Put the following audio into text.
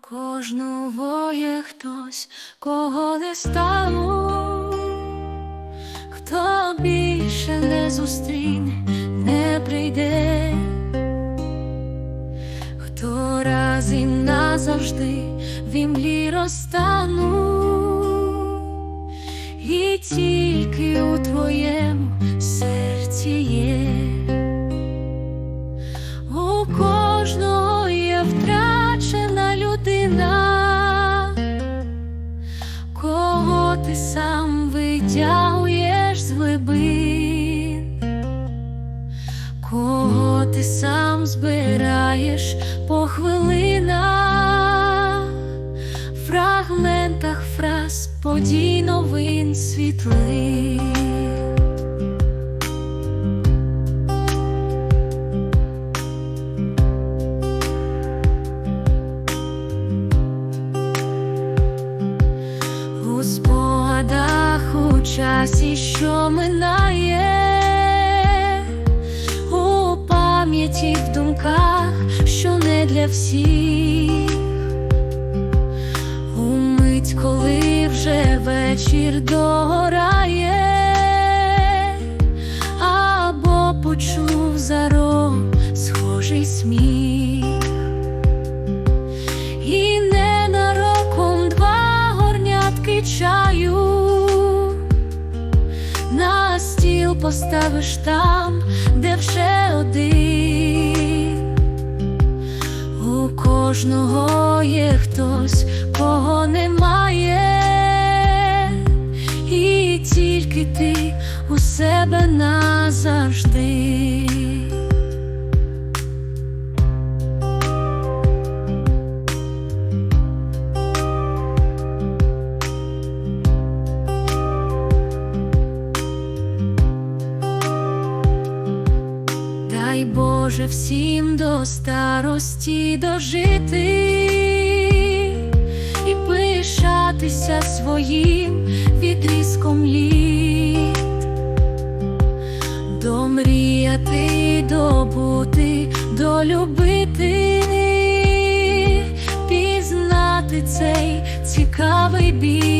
кожного є хтось, кого не стало, хто більше не зустріне, не прийде, хто раз і назавжди в імлі розтану, і тільки у твоєму сам збираєш по хвилинах, фрагментах фраз подій новин світлин. У спогадах у часі, що минає, пам'яті в думках, що не для всіх, умить, коли вже вечір догорає, поставиш там, де вже один. У кожного є хтось, кого немає, і тільки ти у себе назавжди. Дай Боже всім до старості дожити і пишатися своїм відрізком літ, домріяти, добути, долюбити, пізнати цей цікавий біль.